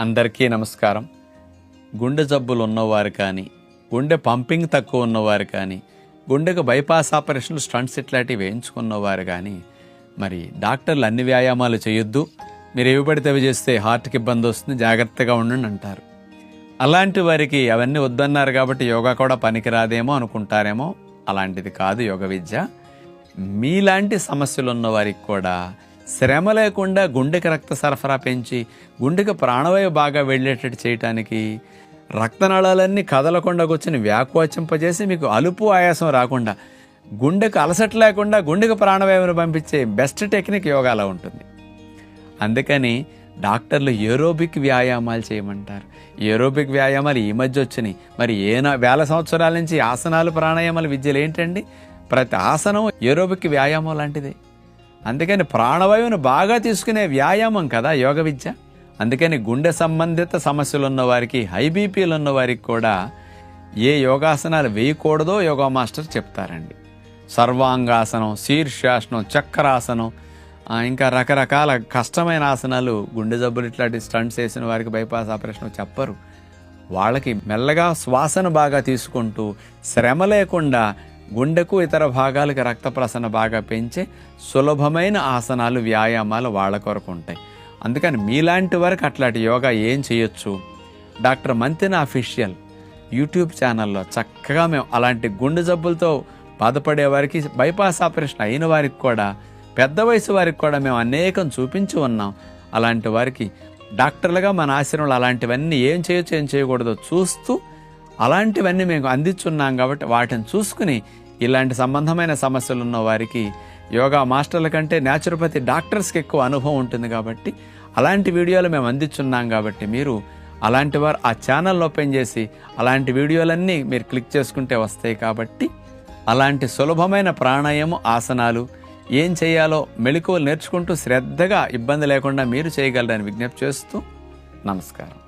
అందరికీ నమస్కారం. గుండె జబ్బులు ఉన్నవారు కానీ గుండె పంపింగ్ తక్కువ ఉన్నవారు కానీ గుండెకు బైపాస్ ఆపరేషన్లు స్టంట్స్ ఇట్లాంటివి వేయించుకున్నవారు కానీ మరి డాక్టర్లు అన్ని వ్యాయామాలు చేయొద్దు. మీరు ఏవి పడితే అవి చేస్తే హార్ట్కి ఇబ్బంది వస్తుంది జాగ్రత్తగా ఉండండి అంటారు. అలాంటి వారికి అవన్నీ వద్దన్నారు కాబట్టి యోగా కూడా పనికిరాదేమో అనుకుంటారేమో. అలాంటిది కాదు యోగ విద్య. మీలాంటి సమస్యలు ఉన్న వారికి కూడా శ్రమ లేకుండా గుండెకి రక్త సరఫరా పెంచి గుండెకి ప్రాణవాయువు బాగా వెళ్ళేటట్టు చేయటానికి రక్తనాళాలన్నీ కదలకుండా కూర్చొని వ్యాకోచింపజేసి మీకు అలుపు ఆయాసం రాకుండా గుండెకు అలసట లేకుండా గుండెకు ప్రాణవాయువును పంపించే బెస్ట్ టెక్నిక్ యోగాలో ఉంటుంది. అందుకని డాక్టర్లు ఏరోబిక్ వ్యాయామాలు చేయమంటారు. ఏరోబిక్ వ్యాయామాలు ఈ మధ్య వచ్చినాయి. మరి ఏ వేల సంవత్సరాల నుంచి ఆసనాలు ప్రాణాయామాలు విద్యలు ఏంటండి? ప్రతి ఆసనం ఏరోబిక్ వ్యాయామం లాంటిదే. అందుకని ప్రాణవాయువును బాగా తీసుకునే వ్యాయామం కదా యోగ విద్య? అందుకని గుండె సంబంధిత సమస్యలు ఉన్న వారికి హై బీపీలు ఉన్న వారికి కూడా ఏ యోగాసనాలు వేయకూడదో యోగా మాస్టర్ చెప్తారండి. సర్వాంగాసనం శీర్షాసనం చక్రాసనం ఇంకా రకరకాల కష్టమైన ఆసనాలు గుండె జబ్బులు ఇట్లాంటి స్టంట్స్ వేసిన వారికి బైపాస్ ఆపరేషన్ చెప్పరు. వాళ్ళకి మెల్లగా శ్వాసను బాగా తీసుకుంటూ శ్రమ లేకుండా గుండెకు ఇతర భాగాలకు రక్త ప్రసరణ బాగా పెంచే సులభమైన ఆసనాలు వ్యాయామాలు వాళ్ళ కొరకు ఉంటాయి. అందుకని మీలాంటి వరకు అట్లాంటి యోగా ఏం చేయొచ్చు? డాక్టర్ మంతిన అఫీషియల్ యూట్యూబ్ ఛానల్లో చక్కగా మేము అలాంటి గుండె జబ్బులతో బాధపడే వారికి బైపాస్ ఆపరేషన్ అయిన వారికి కూడా పెద్ద వయసు వారికి కూడా మేము అనేకం చూపించి ఉన్నాం. అలాంటి వారికి డాక్టర్లుగా మన ఆశ్రమంలో అలాంటివన్నీ ఏం చేయొచ్చు ఏం చేయకూడదో చూస్తూ అలాంటివన్నీ మేము అందించున్నాం కాబట్టి వాటిని చూసుకుని ఇలాంటి సంబంధమైన సమస్యలు ఉన్న వారికి యోగా మాస్టర్ల కంటే న్యాచురోపతి డాక్టర్స్కి ఎక్కువ అనుభవం ఉంటుంది కాబట్టి అలాంటి వీడియోలు మేము అందించున్నాం కాబట్టి మీరు అలాంటి వారు ఆ ఛానల్ ఓపెన్ చేసి అలాంటి వీడియోలన్నీ మీరు క్లిక్ చేసుకుంటే వస్తాయి కాబట్టి అలాంటి సులభమైన ప్రాణాయామం ఆసనాలు ఏం చేయాలో మెళుకువలు నేర్చుకుంటూ శ్రద్ధగా ఇబ్బంది లేకుండా మీరు చేయగలరని విజ్ఞప్తి చేస్తూ నమస్కారం.